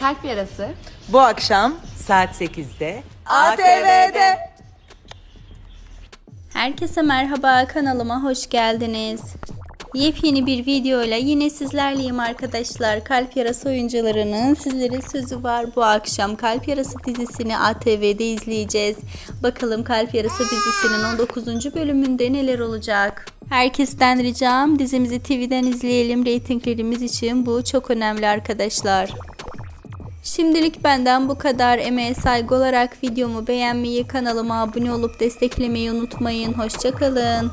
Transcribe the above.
Kalp Yarası Bu akşam saat 8'de ATV'de. Herkese merhaba kanalıma hoş geldiniz. Yepyeni bir videoyla yine sizlerleyim arkadaşlar. Kalp Yarası oyuncularının sizlere sözü var. Bu akşam Kalp Yarası dizisini ATV'de izleyeceğiz. Bakalım Kalp Yarası dizisinin 19. bölümünde neler olacak? Herkesten ricam dizimizi TV'den izleyelim. Reytinglerimiz için bu çok önemli arkadaşlar. Şimdilik benden bu kadar. Emeğe saygı olarak videomu beğenmeyi, kanalıma abone olup desteklemeyi unutmayın. Hoşçakalın.